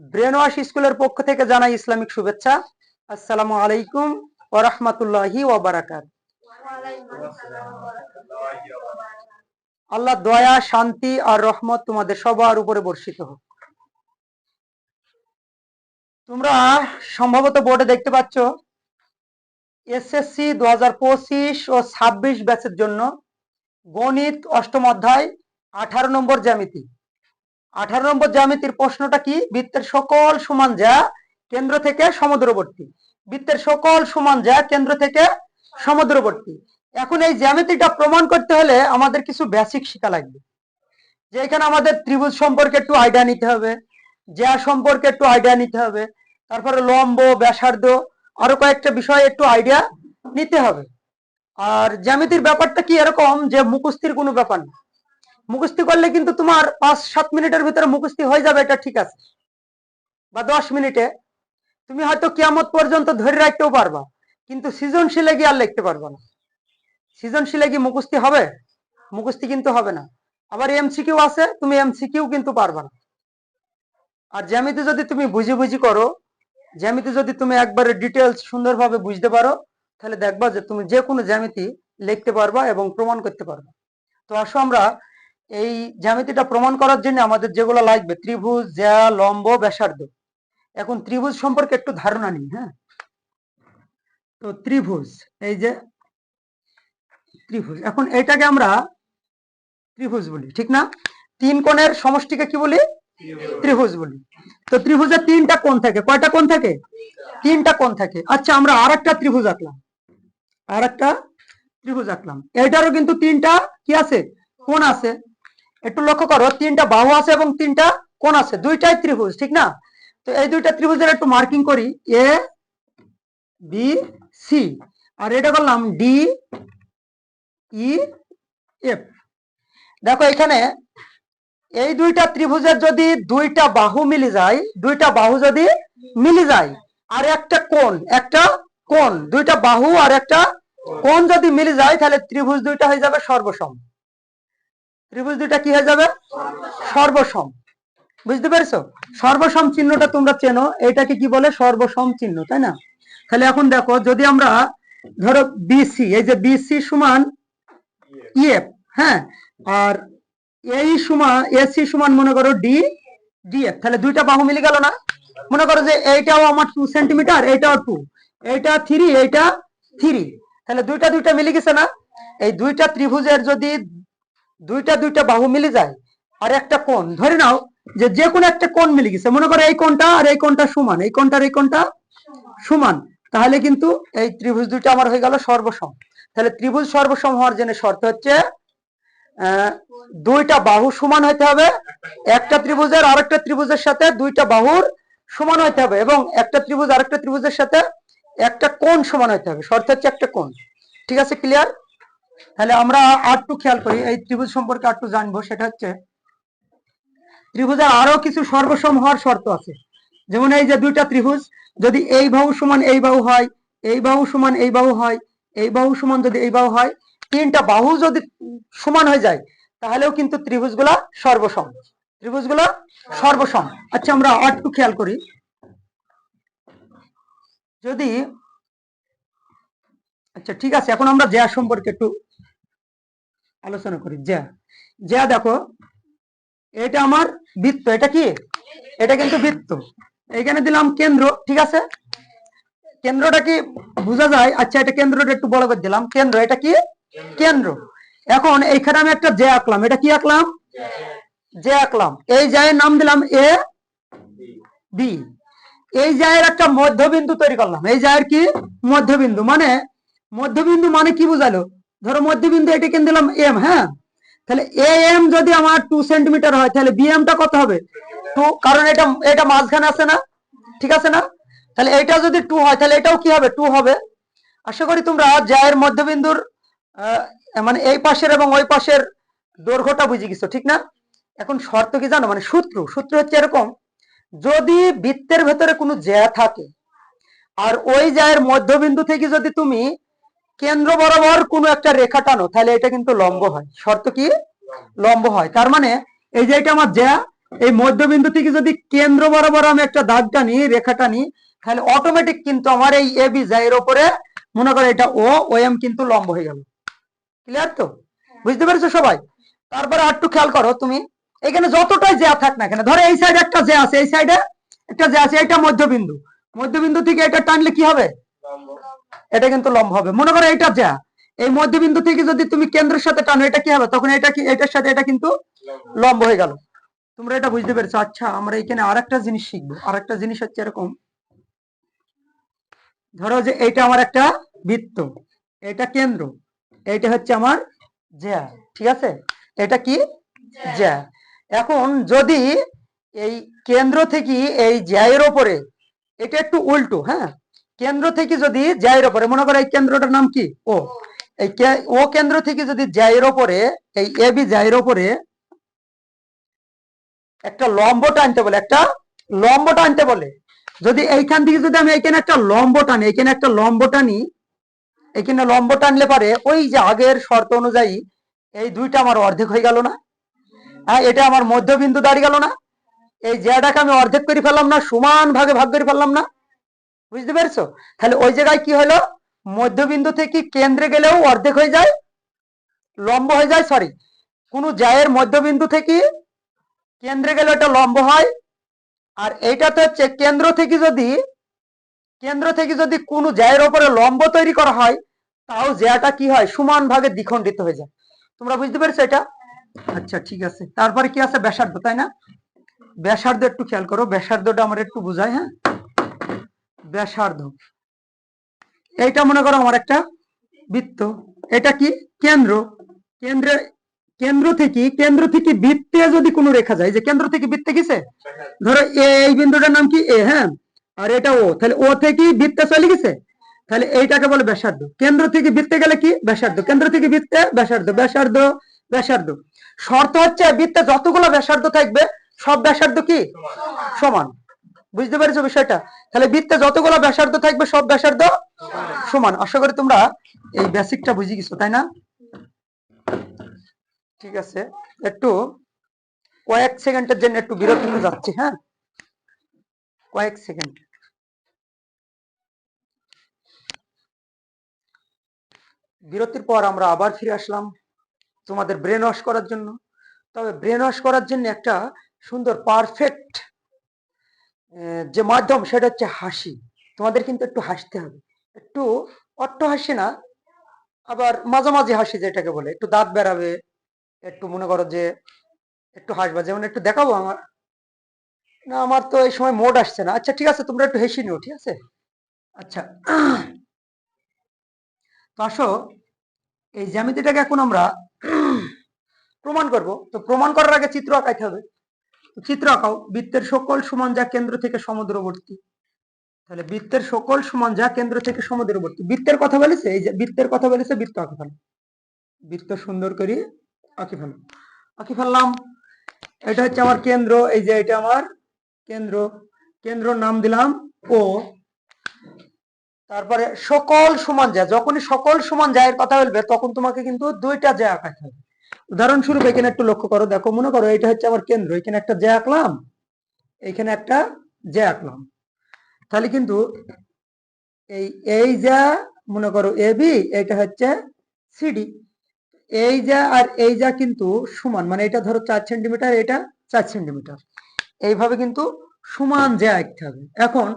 Brain wash স্কুলের পক্ষ থেকে জানাই ইসলামিক শুভেচ্ছা। আসসালামু আলাইকুম ওয়া রাহমাতুল্লাহি আল্লাহ দয়া, শান্তি আর রহমত তোমাদের সবার উপরে বর্ষিত হোক। তোমরা সম্ভবত বোর্ডে দেখতে পাচ্ছ, এসএসসি দু হাজার পঁচিশ ও ছাব্বিশ ব্যাচের জন্য গণিত অষ্টম অধ্যায় আঠারো নম্বর জ্যামিতি। আঠারো নম্বর জ্যামিতির প্রশ্নটা কি? বৃত্তের সকল সমান যা কেন্দ্র থেকে সমুদ্রবর্তী। বৃত্তের সকল সমান যা কেন্দ্র থেকে সমুদ্রবর্তী। এখন এই জ্যামিতিটা প্রমাণ করতে হলে আমাদের কিছু বেসিক শেখা লাগবে। যে এখানে আমাদের ত্রিভুজ সম্পর্কে একটু আইডিয়া নিতে হবে জ্যা সম্পর্কে একটু আইডিয়া নিতে হবে, তারপরে লম্ব, ব্যাসার্ধ, আরও কয়েকটা বিষয় একটু আইডিয়া নিতে হবে। আর জ্যামিতির ব্যাপারটা কি এরকম যে মুখস্থির কোনো ব্যাপার না। মুখস্থি করলে কিন্তু তোমার পাঁচ, সাত মিনিটের ভিতরে মুখস্থি হয়ে যাবে, এটা ঠিক আছে। বা দশ মিনিটে। তুমি হয়তো কিয়ামত পর্যন্ত ধরে রাখতেও পারবা, কিন্তু সৃজনশীলে গিয়ে আর লিখতে পারবা না। সৃজনশীলে কি মুখস্থি হবে? মুখস্থি কিন্তু হবে না। আবার এমসিকিউ আছে, তুমি এমসিকিউ কিন্তু পারবা না। আর জ্যামিতি যদি তুমি বুঝি বুঝি করো, জ্যামিতি যদি তুমি একবারে ডিটেলস সুন্দরভাবে বুঝতে পারো, তাহলে দেখবা যে তুমি যে কোনো জ্যামিতি লিখতে পারবা এবং প্রমাণ করতে পারবা। তো আসো আমরা এই জ্যামিতিটা প্রমাণ করার জন্য আমাদের যেগুলো লাগবে, ত্রিভুজ, জ্যা, লম্ব, ব্যাসার্ধ। এখন ত্রিভুজ সম্পর্কে একটু ধারণা নিই হ্যাঁ? তো ত্রিভুজ, এই যে ত্রিভুজ, এখন এটাকে আমরা ত্রিভুজ বলি, ঠিক না? তিন কোণের সমষ্টিকে কি বলি? ত্রিভুজ বলি। তো ত্রিভুজের তিনটা কোণ থাকে, কয়টা কোণ থাকে? তিনটা কোণ থাকে। আচ্ছা আমরা আর একটা ত্রিভুজ আঁকলাম আর একটা ত্রিভুজ আঁকলাম। এটারও কিন্তু তিনটা কি আছে? কোণ আছে। একটু লক্ষ্য করো, তিনটা বাহু আছে এবং তিনটা কোন আছে, দুইটাই ত্রিভুজ, ঠিক না? তো এই দুইটা ত্রিভুজের একটু মার্কিং করি এ বি সি আর এটা করলাম ডি ই এফ দেখো এখানে এই দুইটা ত্রিভুজের যদি দুইটা বাহু মিলে যায়, দুইটা বাহু যদি মিলে যায়, আর একটা কোণ একটা কোণ, দুইটা বাহু আর একটা কোণ যদি মিলে যায়, তাহলে ত্রিভুজ দুইটা হয়ে যাবে সর্বসম। ত্রিভুজ দুইটা কি হয়ে যাবে? সর্বসম। বুঝতে পেরেছ? সর্বসম চিহ্নটা তোমরা চেনো, এটাকে কি বলে? সর্বসম চিহ্ন, তাই না? তাহলে এখন দেখো, যদি আমরা ধরো বিসি এই যে বিসি সমান ইএফ হ্যাঁ? আর এই সমান এসি সমান মনে করো ডি ডিএফ তাহলে দুইটা বাহু মিলে গেল না? মনে করো যে এইটাও আমার টু সেন্টিমিটার এইটাও টু এইটা থ্রি এইটা থ্রি তাহলে দুইটা দুইটা মিলে গেছে না? এই দুইটা ত্রিভুজের যদি দুইটা দুইটা বাহু মিলে যায়। আর একটা কোণ, ধরে নাও যে যে কোনো একটা কোণ মিলে গেছে। মনে করো এই কোণটা আর এই কোণটা সমান, এই কোণটার এই কোণটা সমান। তাহলে কিন্তু এই ত্রিভুজ দুইটা আমার হয়ে গেল সর্বসম। তাহলে ত্রিভুজ সর্বসম হওয়ার জন্য শর্ত হচ্ছে দুইটা বাহু সমান হইতে হবে। একটা ত্রিভুজের আরেকটা ত্রিভুজের সাথে দুইটা বাহুর সমান হইতে হবে এবং একটা ত্রিভুজ আরেকটা ত্রিভুজের সাথে একটা কোণ সমান হইতে হবে। শর্ত হচ্ছে একটা কোণ। ঠিক আছে ক্লিয়ার তাহলে আমরা আর একটু খেয়াল করি, এই ত্রিভুজ সম্পর্কে আর একটু জানব, সেটা হচ্ছে ত্রিভুজের আরও কিছু সর্বসম হওয়ার শর্ত আছে। যেমন এই যে দুইটা ত্রিভুজ, যদি এই বাহু সমান এই বাহু হয়, এই বাহু সমান এই বাহু হয়, এই বাহু সমান যদি এই বাহু হয়, তিনটা বাহু যদি সমান হয়ে যায়, তাহলেও কিন্তু ত্রিভুজগুলা সর্বসম। ত্রিভুজগুলা সর্বসম। আচ্ছা আমরা একটু খেয়াল করি। যদি আচ্ছা ঠিক আছে, এখন আমরা জ্যা সম্পর্কে একটু আলোচনা করি। জ্যা জ্যা দেখো, এটা আমার বৃত্ত, এটা কি? এটা কিন্তু বৃত্ত। এখানে দিলাম কেন্দ্র, ঠিক আছে? কেন্দ্রটা কি বোঝা যায়? আচ্ছা এটা কেন্দ্রটা একটু বড় করে দিলাম। কেন্দ্র, এটা কি? কেন্দ্র। এখন এইখানে আমি একটা জে আঁকলাম। এটা কি আঁকলাম? জে আঁকলাম। এই জায়ের নাম দিলাম এ, বি। এই জায়ের একটা মধ্যবিন্দু তৈরি করলাম। এই জায়ের কি? মধ্যবিন্দু। মানে মধ্যবিন্দু মানে কি বুঝালো? ধরো মধ্যবিন্দু এটা কেন দিলাম এম হ্যাঁ? তাহলে এ এম যদি আমার টু সেন্টিমিটার হয়, তাহলে বি এমটা কত হবে? টু কারণ এটা এটা মাঝখানে আছে না? ঠিক আছে না? তাহলে এটা যদি টু হয়, তাহলে এটাও কি হবে? টু হবে। আশা করি তোমরা জায়ের মধ্যবিন্দুর মানে এই পাশের এবং ওই পাশের দৈর্ঘ্যটা বুঝে গেছো, ঠিক না? এখন শর্ত কি জানো? মানে সূত্র সূত্র হচ্ছে এরকম, যদি বৃত্তের ভেতরে কোনো জ্যা থাকে, আর ওই জায়ের মধ্যবিন্দু থেকে যদি তুমি কেন্দ্র বরাবর কোনো একটা রেখা টানো, তাহলে এটা কিন্তু লম্ব হয়। শর্ত কি? লম্ব হয়। তার মানে এই যে এটা আমার জ্যা এই মধ্যবিন্দু থেকে যদি কেন্দ্র বরাবর আমি একটা দাগ টানি, রেখা টানি, তাহলে অটোমেটিক কিন্তু আমার এই এ বি যায় এর উপরে মনে করো এটা ও ও এম কিন্তু লম্ব হয়ে গেল। ক্লিয়ার তো? বুঝতে পেরেছ সবাই? তারপরে আর একটু খেয়াল করো তুমি। এখানে যতটাই জ্যা থাক না কেন, ধরো এই সাইডে একটা জ্যা আছে, এই সাইডে একটা জ্যা আছে এটা মধ্যবিন্দু। মধ্যবিন্দু থেকে এটা টানলে কি হবে? এটা কিন্তু লম্ব হবে। মনে করো এটা জ্যা এই মধ্যবিন্দু থেকে যদি তুমি কেন্দ্রের সাথে টানো, এটা কি হবে? তখন এটা কি, এটার সাথে এটা কিন্তু লম্ব হয়ে গেল। তোমরা এটা বুঝতে পেরেছ? আচ্ছা আমরা এখানে আরেকটা জিনিস শিখব। আরেকটা জিনিস হচ্ছে এরকম। ধরো যে এটা আমার একটা বৃত্ত, এটা কেন্দ্র, এইটা হচ্ছে আমার জ্যা, ঠিক আছে? এটা কি? জ্যা। এখন যদি এই কেন্দ্র থেকে এই জ্যায়ের ওপরে, এটা একটু উল্টো হ্যাঁ? কেন্দ্র থেকে যদি জ্যায়ের ওপরে, মনে করো এই কেন্দ্রটার নাম কি? ও। এই ও কেন্দ্র থেকে যদি জ্যায়ের ওপরে, এই এ বি ওপরে একটা লম্ব টানতে বলে, একটা লম্ব টানতে বলে। যদি এইখান থেকে যদি আমি এখানে একটা লম্ব টানি, এখানে একটা লম্ব টানি, এখানে লম্ব টানলে পারে ওই যে আগের শর্ত অনুযায়ী এই দুইটা আমার অর্ধেক হয়ে গেল না। হ্যাঁ এটা আমার মধ্যবিন্দু দাঁড়িয়ে গেল না। এই জ্যাটাকে আমি অর্ধেক করে ফেললাম না সমান ভাগে ভাগ করে ফেললাম না। বুঝতে পেরেছ? তাহলে ওই জায়গায় কি হলো? মধ্যবিন্দু থেকে কেন্দ্রে গেলেও অর্ধেক হয়ে যায়, লম্ব হয়ে যায় সরি কোন জায়ের মধ্যবিন্দু থেকে কেন্দ্রে গেলে ওটা লম্ব হয়, আর এইটা তো হচ্ছে কেন্দ্র থেকে যদি, কেন্দ্র থেকে যদি কোনো জায়ের ওপরে লম্ব তৈরি করা হয়, তাও জায়গাটা কি হয়? সমান ভাগে দ্বিখণ্ডিত হয়ে যায়। তোমরা বুঝতে পেরেছ এটা? আচ্ছা ঠিক আছে। তারপরে কি আছে? ব্যাসার্ধ, তাই না? ব্যাসার্ধ একটু খেয়াল করো, ব্যাসার্ধটা আমার একটু বোঝায় হ্যাঁ? ব্যাসার্ধ। এইটা মনে করো আমার একটা বৃত্ত। এটা কি? কেন্দ্র। কেন্দ্রে, কেন্দ্র থেকে কেন্দ্র থেকে বৃত্তে যদি কোনো রেখা যায়, যে কেন্দ্র থেকে বৃত্তে গেছে? ধরো এই বিন্দুটার নাম কি? এ হ্যাঁ? আর এটা ও। তাহলে ও থেকে বৃত্তে চলে গেছে? তাহলে এইটাকে বলে ব্যাসার্ধ। কেন্দ্র থেকে বৃত্তে গেলে কি? ব্যাসার্ধ। কেন্দ্র থেকে বৃত্তে ব্যাসার্ধ। ব্যাসার্ধ ব্যাসার্ধ। শর্ত হচ্ছে বৃত্তে যতগুলো ব্যাসার্ধ থাকবে, সব ব্যাসার্ধ কি? সমান। বুঝতে পেরেছ বিষয়টা? তাহলে বৃত্তে যতগুলো ব্যাসার্ধ থাকবে, সব ব্যাসার্ধ সমান। আশা করি তোমরা এই বেসিকটা বুঝে গেছো, তাই না? ঠিক আছে। একটু কয়েক সেকেন্ডের জন্য একটু বিরতি যাচ্ছি হ্যাঁ? কয়েক সেকেন্ড। বিরতির পর আমরা আবার ফিরে আসলাম তোমাদের ব্রেন ওয়াশ করার জন্য। তবে ব্রেন ওয়াশ করার জন্য একটা সুন্দর পারফেক্ট যে মাধ্যম সেটা হচ্ছে হাসি। তোমাদের কিন্তু একটু হাসতে হবে। একটু অট্ট হাসি না, আবার মাঝামাঝি হাসি যেটাকে বলে, একটু দাঁত বেরাবে একটু মনে করো যে একটু হাসবা। যেমন একটু দেখাবো আমার। না, আমার তো এই সময় মোড আসছে না। আচ্ছা ঠিক আছে, তোমরা একটু হেসে নিও, ঠিক আছে? আচ্ছা তো আসো, এই জ্যামিতিটাকে এখন আমরা প্রমাণ করব। তো প্রমাণ করার আগে চিত্র আঁকাইতে হবে। চিত্র আঁকাও। বৃত্তের সকল সমান যা কেন্দ্র থেকে সমুদ্রবর্তী। তাহলে বৃত্তের সকল সমান যা কেন্দ্র থেকে সমুদ্রবর্তী। বৃত্তের কথা বলেছে, এই যে বৃত্তের কথা বলেছে, বৃত্ত আঁকে ফেলো। বৃত্ত সুন্দর করে আঁকি ফেলো। আঁকি ফেললাম। এটা হচ্ছে আমার কেন্দ্র। এই যে এটা আমার কেন্দ্র। কেন্দ্র নাম দিলাম ও। তারপরে সকল সমান যা, যখনই সকল সমান জায়ের কথা বলবে, তখন তোমাকে কিন্তু দুইটা জায় আঁকাতে হবে। উদাহরণস্বরূপ এখানে একটু লক্ষ্য করো, দেখো, মনে করো এটা হচ্ছে আমার কেন্দ্র, এখানে একটা জায় আঁকলাম, এখানে একটা জায় আঁকলাম। তাহলে কিন্তু এই এই যা মনে করো এ বি এটা হচ্ছে সিডি এই যা আর এই যা কিন্তু সমান মানে এটা ধরো চার সেন্টিমিটার, এটা চার সেন্টিমিটার। এইভাবে কিন্তু সমান যা আঁকতে হবে। এখন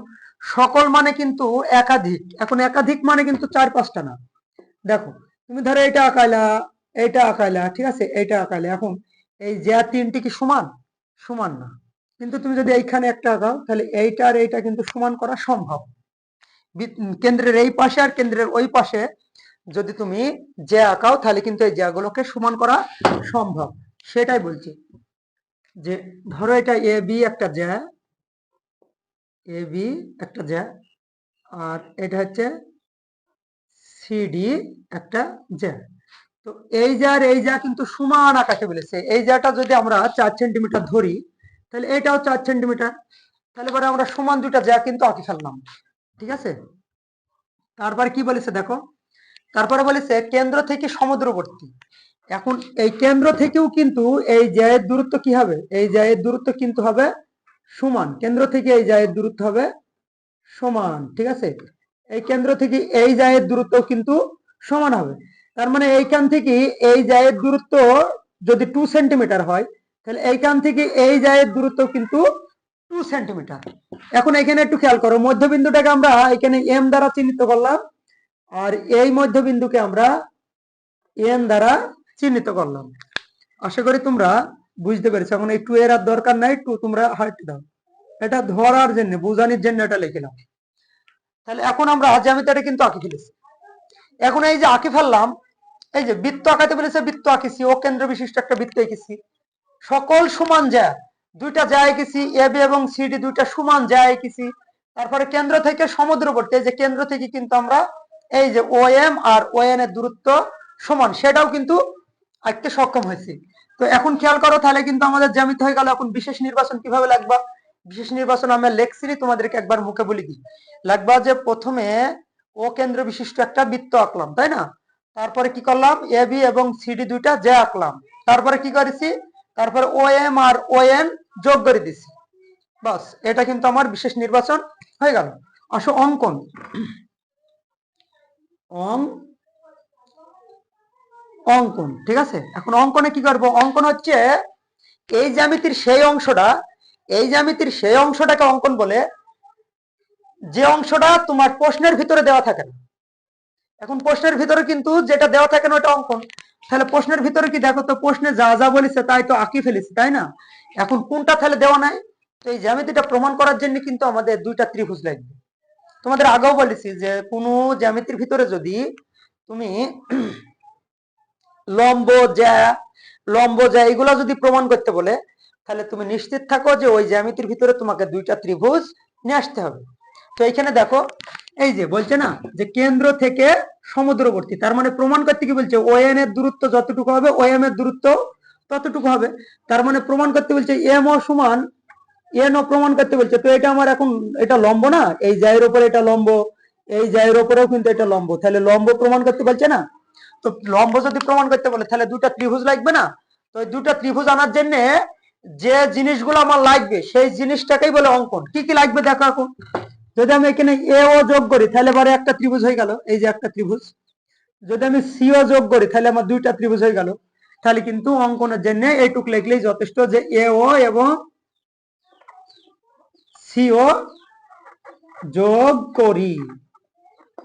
সকল মানে কিন্তু একাধিক, এখন একাধিক মানে কিন্তু চার পাঁচটা না। দেখো, তুমি ধরো এটা আঁকাইলা এইটা আঁকাইলা, ঠিক আছে? এইটা আঁকাইলা। এখন এই যা তিনটি কি সমান? সমান না। কিন্তু তুমি যদি এইখানে একটা আঁকাও তাহলে এইটা আর এইটা কিন্তু সমান করা সম্ভব। কেন্দ্রের এই পাশে আর কেন্দ্রের ওই পাশে যদি তুমি যে আঁকাও, তাহলে কিন্তু এই জ্যাগুলোকে সমান করা সম্ভব। সেটাই বলছি। যে ধরো এটা এ, বি একটা জ্যা, এ, বি একটা জ্যা, আর এটা হচ্ছে সিডি একটা জ্যা। তো এই যা আর এই যা কিন্তু সমান আকাশে বলেছে এই জাটা যদি আমরা চার সেন্টিমিটার ধরি, তাহলে এটাও চার সেন্টিমিটার তাহলে পরে আমরা সমান দুটা জ্যা কিন্তু আঁকি ফেললাম। ঠিক আছে? তারপরে কি বলেছে দেখো? তারপরে বলেছে, কেন্দ্র থেকে সমুদ্রবর্তী। এখন এই কেন্দ্র থেকেও কিন্তু এই জায়ের দূরত্ব কি হবে? এই জায়ের দূরত্ব কিন্তু হবে সমান। কেন্দ্র থেকে এই জায়ের দূরত্ব হবে সমান। ঠিক আছে? এই কেন্দ্র থেকে এই জায়ের দূরত্ব কিন্তু সমান হবে। তার মানে এইখান থেকে এই জায়ের দূরত্ব যদি টু সেন্টিমিটার হয়, তাহলে এইখান থেকে এই জায়ের দূরত্ব কিন্তু টু সেন্টিমিটার এখন এখানে একটু খেয়াল করো, মধ্যবিন্দুটাকে আমরা এখানে এম দ্বারা চিহ্নিত করলাম, আর এই মধ্যবিন্দুকে আমরা এন দ্বারা চিহ্নিত করলাম। আশা করি তোমরা বুঝতে পেরেছ, এখন এই টু এর আর দরকার নাই টু তোমরা হাইট দাও। এটা ধরার জন্য, বোঝানোর জন্য এটা লিখলাম। তাহলে এখন আমরা জ্যামিতিটা কিন্তু আঁকি ফেলেছি। এখন এই যে আঁকি ফেললাম এই যে বৃত্ত আঁকাতে বলেছে, বৃত্ত আঁকিছি, ও কেন্দ্র বিশিষ্ট একটা বৃত্ত এঁকেছি। সকল সমান যায়, দুইটা যায় এঁকেছি, এ, বি এবং সিডি দুইটা সমান যায় এঁকেছি। তারপরে কেন্দ্র থেকে সমুদ্রবর্তী এই যে কেন্দ্র থেকে কিন্তু আমরা এই যে ও, এম আর ও, এন এর দূরত্ব সমান, সেটাও কিন্তু আঁকতে সক্ষম হয়েছি। তো এখন খেয়াল করো, তাহলে কিন্তু আমাদের জ্যামিতি হয়ে গেল। এখন বিশেষ নির্বাচন কীভাবে লাগবা? বিশেষ নির্বাচন আমরা লেখছি তোমাদেরকে একবার মুখে বলে দিই। লাগবা যে প্রথমে ও কেন্দ্র বিশিষ্ট একটা বৃত্ত আঁকলাম, তাই না? তারপরে কি করলাম? এ বি এবং সিডি দুইটা যে আঁকলাম। তারপরে কি করেছি? তারপরে ও এম আর ও এন যোগ করে দিছি। বাস, এটা কিন্তু আমার বিশেষ নির্বাচন হয়ে গেল। আসো, অঙ্কন। অঙ্কন, ঠিক আছে? এখন অঙ্কনে কি করব? অঙ্কন হচ্ছে এই জ্যামিতির সেই অংশটা, এই জ্যামিতির সেই অংশটাকে অঙ্কন বলে যে অংশটা তোমার প্রশ্নের ভিতরে দেওয়া থাকে না। এখন প্রশ্নের ভিতরে কিন্তু যেটা দেওয়া থাকে না ওটা অঙ্কন। তাহলে প্রশ্নের ভিতরে কি দেখো তো প্রশ্নে যা যা বলেছে তাই তো আঁকি ফেলেছি, তাই না? এখন কোনটা তাহলে দেওয়া নাই? তো এই জ্যামিতিটা প্রমাণ করার জন্য কিন্তু আমাদের দুইটা ত্রিভুজ লাগবে। তোমাদের আগেও বলেছি যে কোনো জ্যামিতির ভিতরে যদি তুমি লম্ব জ্যা লম্ব জ্যা এগুলো যদি প্রমাণ করতে বলে, তাহলে তুমি নিশ্চিত থাকো যে ওই জ্যামিতির ভিতরে তোমাকে দুইটা ত্রিভুজ নিয়ে আসতে হবে। তো এখানে দেখো এই যে বলছে না যে কেন্দ্র থেকে সমুদ্রবর্তী, তার মানে প্রমাণ করতে কি বলছে? ও এন এর দূরত্ব যতটুকু হবে ও এম এর দূরত্ব ততটুকু হবে। তার মানে প্রমাণ করতে বলছে এম ও সমান এন ও প্রমাণ করতে বলছে। তো এটা আমার এখন, এটা লম্ব না? এই জায়ের উপরে এটা লম্ব, এই জায়ের উপরেও কিন্তু এটা লম্ব। তাহলে লম্ব প্রমাণ করতে বলছে না? তো লম্ব যদি প্রমাণ করতে বলে, তাহলে দুটা ত্রিভুজ লাগবে না? তো দুটা ত্রিভুজ আনার জন্য যে জিনিসগুলো আমার লাগবে, সেই জিনিসটাকেই বলে অঙ্কন। কি কি লাগবে দেখো এখন? যদি আমি এখানে এ ও যোগ করি, তাহলে এবারে একটা ত্রিভুজ হয়ে গেল। এই যে একটা ত্রিভুজ। যদি আমি সিও যোগ করি, তাহলে আমার দুইটা ত্রিভুজ হয়ে গেল। তাহলে কিন্তু অঙ্কনের জন্য এইটুক লিখলেই যথেষ্ট যে এ ও এবং সিও যোগ করি।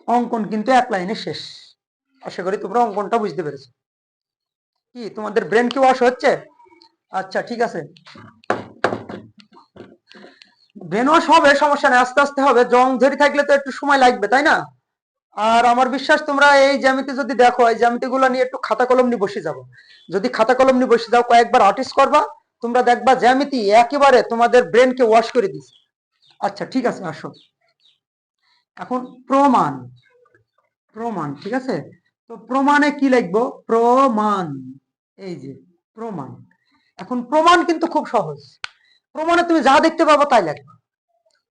অঙ্কন কিন্তু এক লাইনে শেষ। আশা করি তোমরা অঙ্কনটা বুঝতে পেরেছ। কি, তোমাদের ব্রেন কি ওয়াশ হচ্ছে? আচ্ছা ঠিক আছে। ব্রেন হবে, সমস্যা নেই, আস্তে আস্তে হবে। জং ধরে থাকলে তো একটু সময় লাগবে, তাই না? আর আমার বিশ্বাস, তোমরা এই জ্যামিতি যদি দেখো, এই জ্যামিতি গুলো নিয়ে একটু খাতা কলম নিয়ে বসে যাব। যদি খাতা কলম নিয়ে বসে যাও, কয়েকবার আর্টিস্ট করবা, তোমরা দেখবা জ্যামিতি একেবারে তোমাদের ব্রেনকে ওয়াশ করে দিছে। আচ্ছা ঠিক আছে, আসো। এখন প্রমাণ। প্রমাণ, ঠিক আছে? তো প্রমাণে কি লিখব? প্রমাণ। এই যে, প্রমাণ। এখন প্রমাণ কিন্তু খুব সহজ। প্রমাণে তুমি যা দেখতে পাবো তাই লিখবে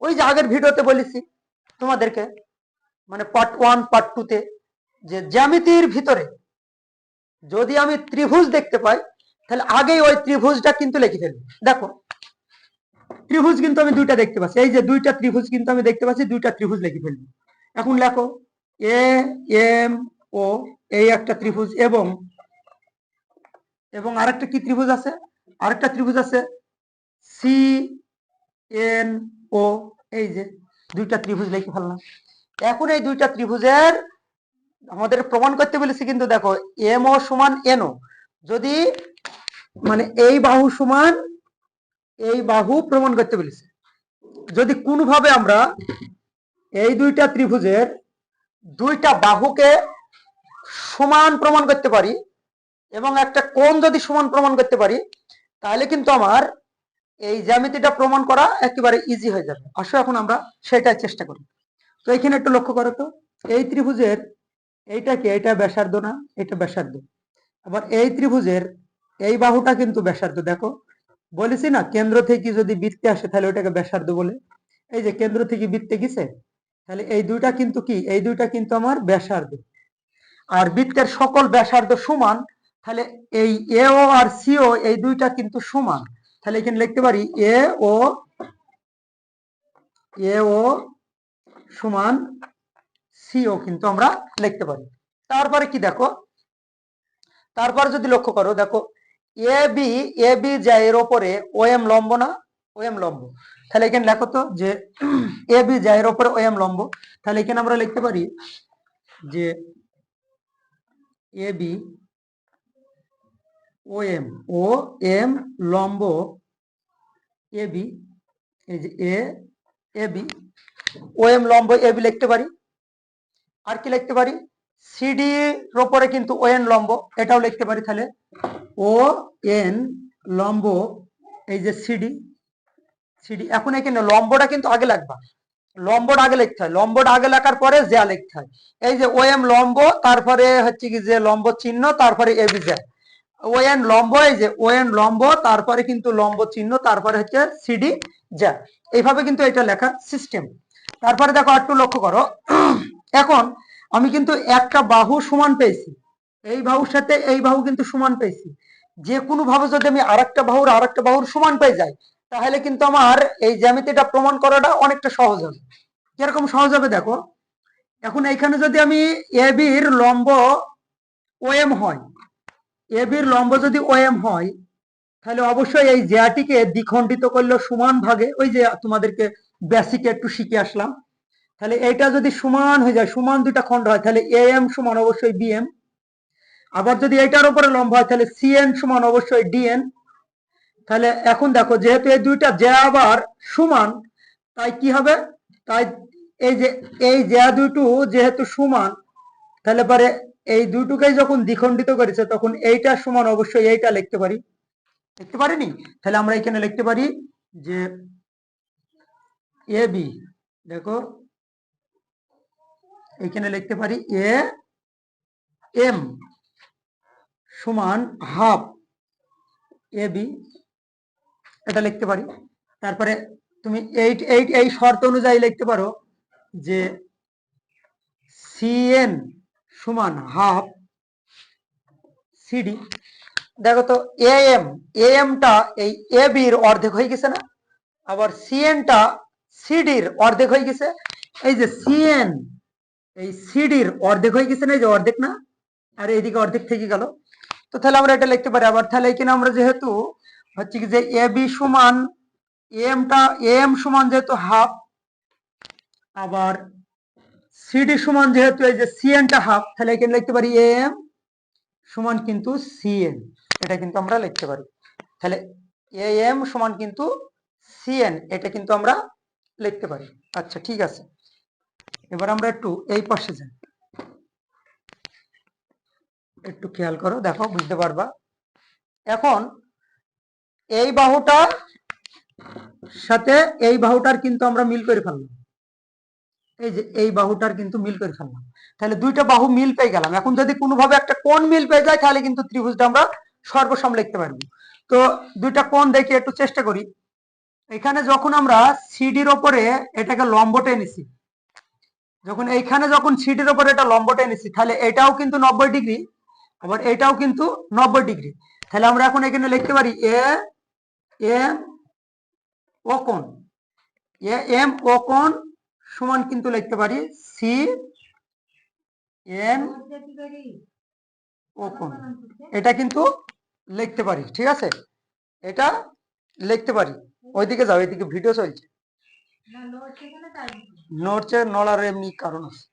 ওই যে আগের ভিডিওতে বলেছি, তোমাদেরকে মানে পার্ট ওয়ান পার্ট টু তে যে জ্যামিতির ভিতরে যদি আমি ত্রিভুজ দেখতে পাই, তাহলে আগেই ওই ত্রিভুজটা কিন্তু লিখে ফেলব। দেখো, ত্রিভুজ কিন্তু আমি দুইটা দেখতে পাচ্ছি। এই যে দুইটা ত্রিভুজ কিন্তু আমি দেখতে পাচ্ছি, দুইটা ত্রিভুজ লিখে ফেলব। এখন লেখো এ এম ও এই একটা ত্রিভুজ এবং এবং আরেকটা কি ত্রিভুজ আছে? আরেকটা ত্রিভুজ আছে সি এন ও এই যে দুইটা ত্রিভুজ লিখে ফেললাম। এখন এই দুইটা ত্রিভুজের আমাদের প্রমাণ করতে বলেছি কিন্তু দেখো এম ও সমান এন ও যদি মানে এই বাহু সমান এই বাহু প্রমাণ করতে বলেছে। যদি কোনোভাবে আমরা এই দুইটা ত্রিভুজের দুইটা বাহুকে সমান প্রমাণ করতে পারি এবং একটা কোণ যদি সমান প্রমাণ করতে পারি, তাহলে কিন্তু আমার এই জ্যামিতিটা প্রমাণ করা একেবারে ইজি হয়ে যাবে। আসো এখন আমরা সেটাই চেষ্টা করি। তো এখানে একটু লক্ষ্য করো তো, এই ত্রিভুজের এইটা কি এটা ব্যাসার্ধ না, এটা ব্যাসার্ধ। আবার এই ত্রিভুজের এই বাহুটা কিন্তু ব্যাসার্ধ। দেখো, বলেছি না, কেন্দ্র থেকে যদি বৃত্তে আসে তাহলে ওটাকে ব্যাসার্ধ বলে। এই যে কেন্দ্র থেকে বৃত্তে গেছে, তাহলে এই দুইটা কিন্তু কি? এই দুইটা কিন্তু আমার ব্যাসার্ধ। আর বৃত্তের সকল ব্যাসার্ধ সমান, তাহলে এই এ ও আর সিও এই দুইটা কিন্তু সমান। তাহলে এখানে লিখতে পারি এ ও এ ও সমান সিও কিন্তু আমরা লিখতে পারি। তারপরে কি দেখো? তারপরে যদি লক্ষ্য করো, দেখো এ বি এ বি যায় এর ওপরে ও এম লম্ব না? ও এম লম্ব। তাহলে এখানে লেখো তো যে এ বি যায় এর ওপরে ও এম লম্ব। তাহলে এখানে আমরা লিখতে পারি যে A B O M O M লম্ব এ বি এই যে এ এ বি ও এম লম্ব এ বি লিখতে পারি? আর কি লিখতে পারি? সিডি এর ওপরে কিন্তু ও এন লম্ব এটাও লিখতে পারি তাহলে। ও এন লম্ব এই যে সিডি সিডি এখন এখানে লম্বটা কিন্তু আগে লাগবা। লম্বটা আগে লিখতে হয়। লম্বটা আগে লেখার পরে জ্যা লিখতে হয়। এই যে ও এম লম্ব তারপরে হচ্ছে কি যে লম্ব চিহ্ন, তারপরে এবি জ্যা ও এন লম্ব এই যে ওয়েন লম্ব, তারপরে কিন্তু লম্ব চিহ্ন, তারপরে হচ্ছে সিডি জ্যা এইভাবে কিন্তু এটা লেখার সিস্টেম তারপরে দেখো একটু লক্ষ্য করো। এখন আমি কিন্তু একটা বাহু সমান পেয়েছি। এই বাহুর সাথে এই বাহু কিন্তু সমান পেয়েছি। যে কোনো ভাবে যদি আমি আরেকটা বাহুর আরেকটা বাহুর সমান পেয়ে যাই, তাহলে কিন্তু আমার এই জ্যামিতিটা প্রমাণ করাটা অনেকটা সহজ হবে। কীরকম সহজ হবে দেখো? এখন এইখানে যদি আমি এ বির লম্ব ওএম হয় এ বির লম্ব যদি ও এম হয়, তাহলে অবশ্যই এই জেয়াটিকে দ্বিখণ্ডিত করলে সমান ভাগে, ওই যে তোমাদেরকে বেসিকে একটু শিখে আসলাম। তাহলে এইটা যদি সমান হয়ে যায়, সমান দুইটা খণ্ড হয়, তাহলে এ এম সমান অবশ্যই বি এম আবার যদি এটার উপরে লম্ব হয়, তাহলে সিএন সমান অবশ্যই ডিএন তাহলে এখন দেখো, যেহেতু এই দুইটা যে আবার সমান, তাই কি হবে? তাই এই যে এই যে দুটো যেহেতু সমান, তাহলে পরে এই দুটোকেই যখন দ্বিখণ্ডিত করেছে, তখন এইটা সমান অবশ্যই এইটা লিখতে পারি। লিখতে পারিনি? তাহলে আমরা এখানে লিখতে পারি যে এ বি, দেখো। এখানে লিখতে পারি এ, এম সমান হাফ এ বি, এটা লিখতে পারি। তারপরে তুমি এইট এইট, এই শর্ত অনুযায়ী লিখতে পারো যে সিএন সমান হাফ সিডি দেখো তো এ এম এ এমটা এই এ বির অর্ধেক হয়ে গেছে না? আবার সিএনটা সিডির অর্ধেক হয়ে গেছে। এই যে সিএন এই সিডির অর্ধেক হয়ে গেছে না? এই যে অর্ধেক না? আর এইদিকে অর্ধেক থেকে গেল। তো তাহলে আমরা এটা লিখতে পারি। আবার তাহলে এখানে আমরা যেহেতু হচ্ছে কি যে এ বি সমান এমটা এম সমান যেহেতু হাফ আবার সিডি সমান যেহেতু এই যে সিএনটা হাফ তাহলে এখানে লিখতে পারি এম সমান কিন্তু সিএন এটা কিন্তু আমরা লিখতে পারি। তাহলে এ এম সমান কিন্তু সিএন এটা কিন্তু আমরা লিখতে পারি। আচ্ছা ঠিক আছে। এবার আমরা একটু এই পাশে যাই। একটু খেয়াল করো, দেখো, বুঝতে পারবা। এখন এই বাহুটার সাথে এই বাহুটার কিন্তু আমরা মিল করে ফেললাম। এই যে, এই বাহুটার কিন্তু মিল করে ফেললাম। তাহলে দুইটা বাহু মিল পেয়ে গেলাম। এখন যদি কোনোভাবে একটা কোণ মিল পেয়ে যায়, তাহলে কিন্তু ত্রিভুজটা আমরা সর্বসম লিখতে পারব। তো দুইটা কোণ দেখে একটু চেষ্টা করি। এখানে যখন আমরা সিডির ওপরে এটাকে লম্ব টেনেছি যখন এইখানে যখন সিডির ওপরে এটা লম্ব টেনেছি তাহলে এটাও কিন্তু নব্বই ডিগ্রি, আবার এটাও কিন্তু নব্বই ডিগ্রি। তাহলে আমরা এখন এখানে লিখতে পারি এ, এম ও কোণ। এ, এম ও কোণ সমান কিন্তু লিখতে পারি সি এন ও কোণ এটা কিন্তু লিখতে পারি, ঠিক আছে? এটা লিখতে পারি। ওইদিকে যাও, এদিকে ভিডিও চলছে। নড়ছে, নড়ার এমনি কারণ আছে।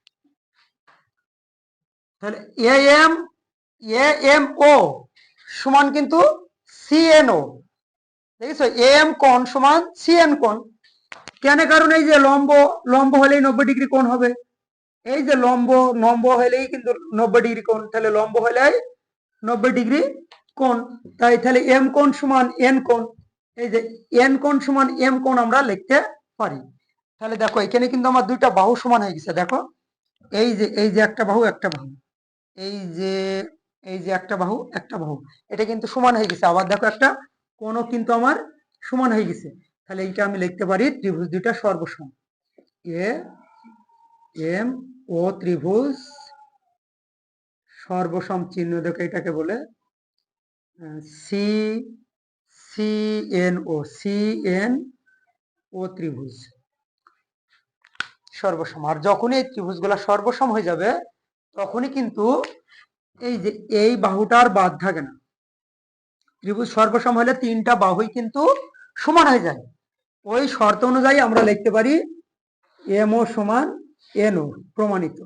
তাহলে A M A M O সমান কিন্তু সিএনও দেখেছ? এ এম কোণ সমান সিএন কোণ। কেন কারণ এই যে লম্ব লম্ব হলেই নব্বই ডিগ্রি কোণ হবে? এই যে লম্ব লম্ব হলেই কিন্তু নব্বই ডিগ্রি কোণ, তাহলে লম্ব হলেই নব্বই ডিগ্রি কোণ। তাই তাহলে এম কোণ সমান এন কোণ, এই যে এন কোণ সমান এম কোণ আমরা লিখতে পারি। তাহলে দেখো, এখানে কিন্তু আমার দুইটা বাহু সমান হয়ে গেছে, দেখো। এই যে এই যে একটা বাহু একটা বাহু। এই যে এই যে একটা বাহু একটা বাহু। এটা কিন্তু সমান হয়ে গেছে। আবার দেখো একটা কোণও কিন্তু আমার সমান হয়ে গেছে। তাহলে এইটা আমি লিখতে পারি ত্রিভুজ দুইটা সর্বসম। এ, এম, ও ত্রিভুজ সর্বসম চিহ্ন, দেখে এটাকে বলে C C N O C N O ত্রিভুজ। সর্বসম। আর যখনই এই ত্রিভুজগুলা সর্বসম হয়ে যাবে, তখনই কিন্তু এই যে এই বাহুটার বাদ থাকে না। ত্রিভুজ সর্বসম হলে তিনটা বাহুই কিন্তু সমান হয়ে যায়। ওই শর্ত অনুযায়ী আমরা লিখতে পারি এম ও সমান এন ও, প্রমাণিত।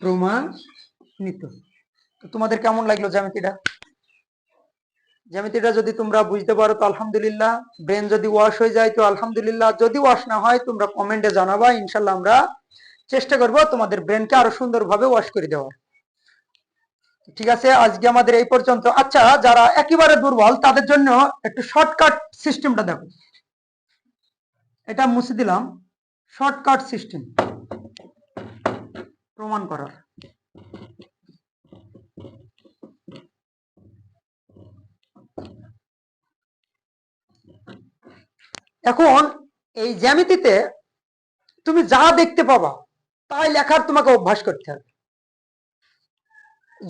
প্রমাণিত। তোমাদের কেমন লাগল জ্যামিতিটা? জ্যামিতিটা যদি তোমরা বুঝতে পারো, তো আলহামদুলিল্লাহ। ব্রেন যদি ওয়াশ হয়ে যায়, তো আলহামদুলিল্লাহ। যদি ওয়াশ না হয়, তোমরা কমেন্টে জানাবা, ইনশাল্লাহ আমরা চেষ্টা করব তোমাদের ব্রেনকে আরও সুন্দরভাবে ওয়াশ করে দেওয়ার। ঠিক আছে, আজকে আমাদের এই পর্যন্ত। আচ্ছা যারা একেবারে দুর্বল, তাদের জন্য একটু শর্টকাট সিস্টেমটা দেখো। এটা মুছে দিলাম। শর্টকাট সিস্টেম প্রমাণ করার। এখন এই জ্যামিতিতে তুমি যা দেখতে পাবা, তাই লেখার তোমাকে অভ্যাস করতে হবে।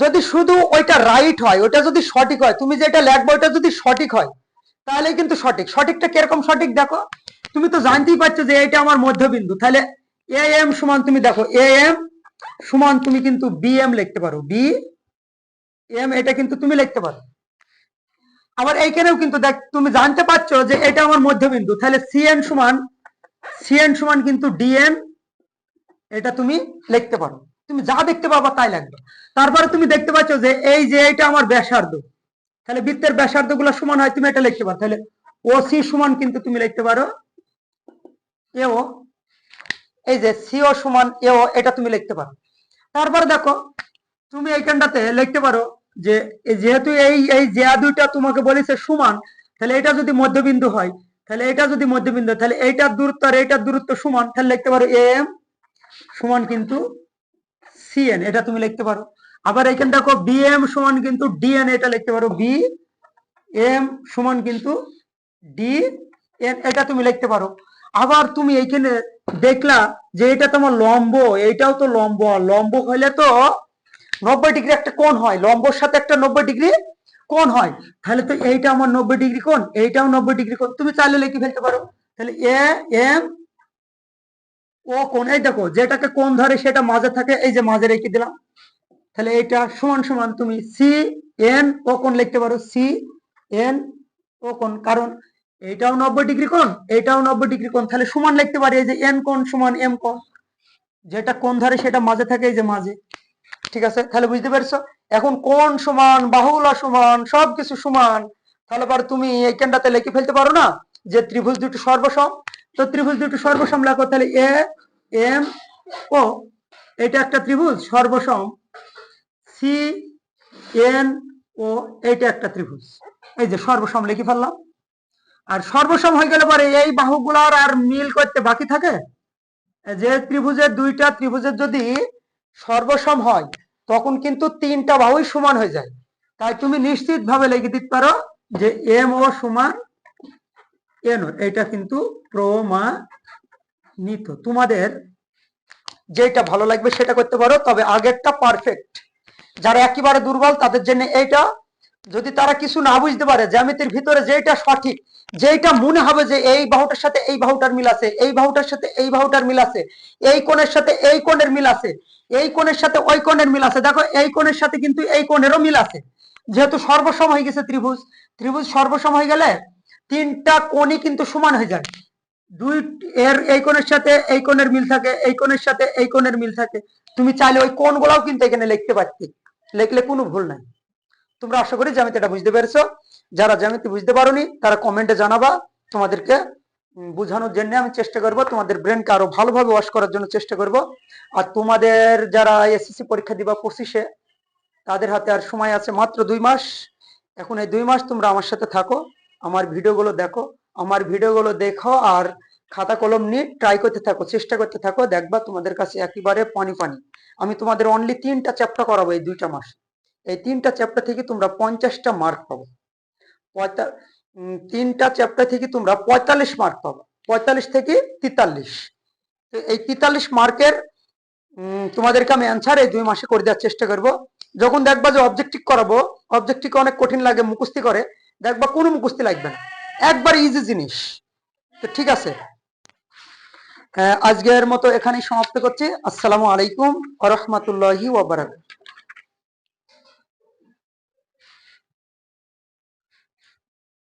যদি শুধু ওইটা রাইট হয় ওটা যদি সঠিক হয়, তুমি যেটা লেখবো ওটা যদি সঠিক হয় তাহলে কিন্তু সঠিক। সঠিকটা কীরকম সঠিক দেখো? তুমি তো জানতেই পারছ যে এটা আমার মধ্যবিন্দু। তাহলে এ এম সমান তুমি দেখো এ এম সমান তুমি কিন্তু বি এম লিখতে পারো। বি এম এটা কিন্তু তুমি লিখতে পারো। আবার এইখানেও কিন্তু দেখ, তুমি জানতে পারছ যে এটা আমার মধ্যবিন্দু। তাহলে সিএন সমান সি এন সমান কিন্তু ডিএন এটা তুমি লিখতে পারো। তুমি যা দেখতে পাবা তাই লাগবে। তারপরে তুমি দেখতে পাচ্ছ যে এই যে এটা আমার ব্যাসার্ধ। তাহলে বৃত্তের ব্যাসার্ধগুলো সমান হয়, তুমি এটা লিখতে পারো। তাহলে ও সি সমান কিন্তু তুমি লিখতে পারো। এও এই যে সিও সমান এও এটা তুমি লিখতে পারো। তারপরে দেখো, তুমি এইখানটাতে লিখতে পারো যে যেহেতু এই এই জেয়া দুইটা তোমাকে বলেছে সমান, তাহলে এটা যদি মধ্যবিন্দু হয়, তাহলে এটা যদি মধ্যবিন্দু, তাহলে এইটার দূরত্ব আর এইটার দূরত্ব সমান, তাহলে লিখতে পারো এম সমান কিন্তু সিএন এটা তুমি লিখতে পারো। আবার এখানে দেখো বিএম সমান কিন্তু ডিএন এটা লিখতে পারো বি এম সমান কিন্তু ডি এন এটা তুমি লিখতে পারো। আবার তুমি এইখানে দেখলা যে এটা তোমার লম্ব, এইটাও তো লম্ব লম্ব হইলে তো নব্বই ডিগ্রি একটা কোণ হয়, লম্বর সাথে একটা নব্বই ডিগ্রি কোণ হয়। তাহলে তো এইটা আমার নব্বই ডিগ্রি কোণ, এইটাও নব্বই ডিগ্রি কোণ, তুমি চাইলে লিখে ফেলতে পারো। তাহলে এ এম ও কোন এই দেখো, যেটাকে কোন ধরে সেটা মাঝে থাকে, এই যে মাঝে রেখে দিলাম। তাহলে এটা সমান সমান তুমি সি এন ও কোন লিখতে পারো? সি এন ও কোণ কারণ এইটাও নব্বই ডিগ্রি কোণ, এইটাও নব্বই ডিগ্রি কোণ। তাহলে সমান লিখতে পারি, এই যে এন কোণ সমান এম কোণ। যেটা কোন ধরে সেটা মাঝে থাকে, এই যে মাঝে। ঠিক আছে? তাহলে বুঝতে পারছ? এখন কোন সমান, বাহুলা সমান, সবকিছু সমান। তাহলে পর তুমি এইখানটাতে লিখে ফেলতে পারো না যে ত্রিভুজ দুটো সর্বসম। তো ত্রিভুজ দুটো সর্বসম লেখো তাহলে এ, এম, ও। এটা একটা ত্রিভুজ, সর্বসম। সি, এন, ও, এইটা একটা ত্রিভুজ। এই যে সর্বসম লিখে ফেললাম। আর সর্বসম হয়ে গেলে পরে এই বাহুগুলার আর মিল করতে বাকি থাকে? যে ত্রিভুজের দুইটা ত্রিভুজের যদি সর্বসম হয়, তখন কিন্তু তিনটা বাহুই সমান হয়ে যায়। তাই তুমি নিশ্চিত ভাবে লিখে দিতে পারো যে এম ও সমান ও এটা কিন্তু প্রমাণিত। তোমাদের যেটা ভালো লাগবে সেটা করতে পারো, তবে আগেরটা পারফেক্ট যারা একেবারে দুর্বল, তাদের জন্য এইটা। যদি তারা কিছু না বুঝতে পারে, জ্যামিতির ভিতরে যেটা সঠিক যেটা মনে হবে যে এই বাহুটার সাথে এই বাহুটার মিল আছে, এই বাহুটার সাথে এই বাহুটার মিল আছে, এই কোণের সাথে এই কোণের মিল আছে, এই কোণের সাথে ওই কোণের মিল আছে। দেখো, এই কোণের সাথে কিন্তু এই কোণেরও মিল আছে। যেহেতু সর্বসম হয়ে গেছে ত্রিভুজ ত্রিভুজ সর্বসম হয়ে গেলে তিনটা কোণই কিন্তু সমান হয়ে যায়। দুই এর, এই কোণের সাথে এই কোণের মিল থাকে, এই কোণের সাথে এই কোণের মিল থাকে। তুমি চাইলে ওই কোণগুলাও কিন্তু এখানে লিখতে পারতে। লিখলে কোনো ভুল নাই। তোমরা আশা করি জ্যামিতিটা বুঝতে পেরেছ। যারা জ্যামিতি বুঝতে পারোনি, তারা কমেন্টে জানাবা। তোমাদেরকে বোঝানোর জন্য আমি চেষ্টা করব। তোমাদের ব্রেনকে আরও ভালোভাবে ওয়াশ করার জন্য চেষ্টা করব। আর তোমাদের যারা এসএসসি পরীক্ষা দিবা পঁচিশে, তাদের হাতে আর সময় আছে মাত্র দুই মাস। এখন এই দুই মাস তোমরা আমার সাথে থাকো। আমার ভিডিওগুলো দেখো, আমার ভিডিওগুলো দেখো আর খাতা কলম নিয়ে ট্রাই করতে থাকো, চেষ্টা করতে থাকো, দেখবা তোমাদের কাছে একেবারে পানি পানি। আমি তোমাদের অনলি তিনটা চ্যাপ্টার করাবো এই দুইটা মাস। এই তিনটা চ্যাপ্টার থেকে তোমরা পঞ্চাশটা মার্ক পাবো। তিনটা চ্যাপ্টার থেকে তোমরা পঁয়তাল্লিশ মার্ক পাবো। পঁয়তাল্লিশ থেকে তেতাল্লিশ। তো এই তেতাল্লিশ মার্কের তোমাদেরকে আমি অ্যান্সার এই দুই মাসে করে দেওয়ার চেষ্টা করব। যখন দেখবা যে অবজেক্টিভ করাবো অবজেক্টটিকে অনেক কঠিন লাগে, মুখস্থি করে দেখবা কোনো মুখস্তি লাগবে না। একবার ইজি জিনিস। তো ঠিক আছে। আহ, আজকের মতো এখানেই সমাপ্ত করছি। আসসালামু আলাইকুম আ রহমতুল্লাহি ওয়াবারাকাতুহু